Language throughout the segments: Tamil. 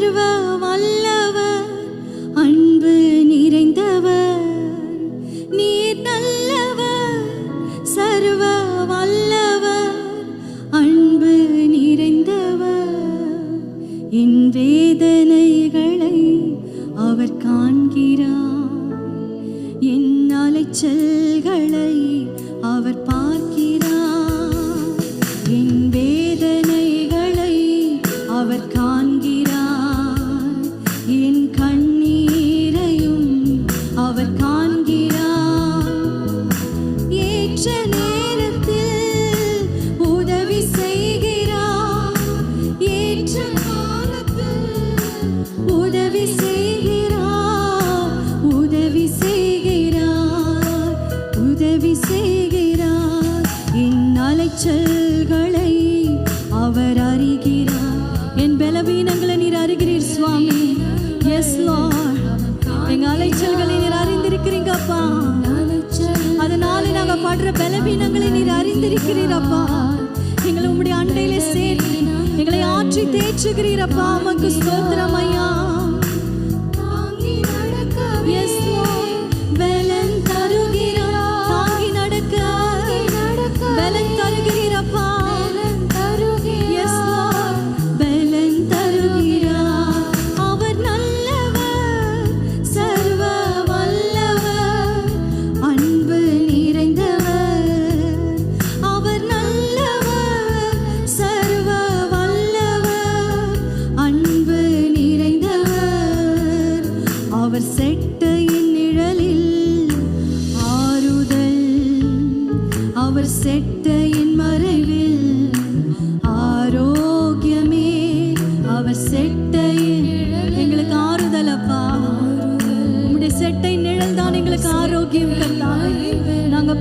சர்வ வல்லவர் அன்பு நிறைந்தவர். நீர் நல்லவர் சர்வ வல்லவர் அன்பு நிறைந்தவர். என் வேதனைகளை அவர் காண்கிறார். என் அலைச்சல்களை அவர் பா காய்ச்சல்களை அவர் அறிகிறார். என் பலவீனங்களை நீர் அறிகிறீர் சுவாமி. எஸ் லார்ட் எங்க அலைச்சல்களை நீர் அறிந்திருக்கிறீங்க அப்பா. அதனால நாங்க படுற பலவீனங்களை நீர் அறிந்திருக்கிறீர் அப்பா. எங்களை உங்களுடைய அண்டையில சேர்த்து எங்களை ஆற்றி தேற்றுகிறீர் அப்பா. உமக்கு ஸ்தோத்திரம் ஐயா. எஸ்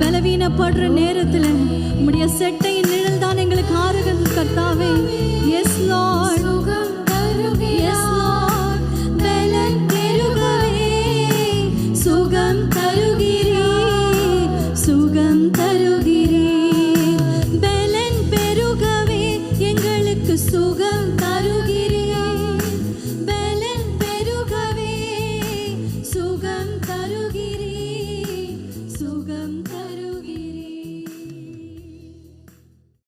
பலவீனப்படுற நேரத்துல உம்முடைய செட்டையின் நிழல் தான் எங்களுக்கு ஆரோக்கியம் கர்த்தாவே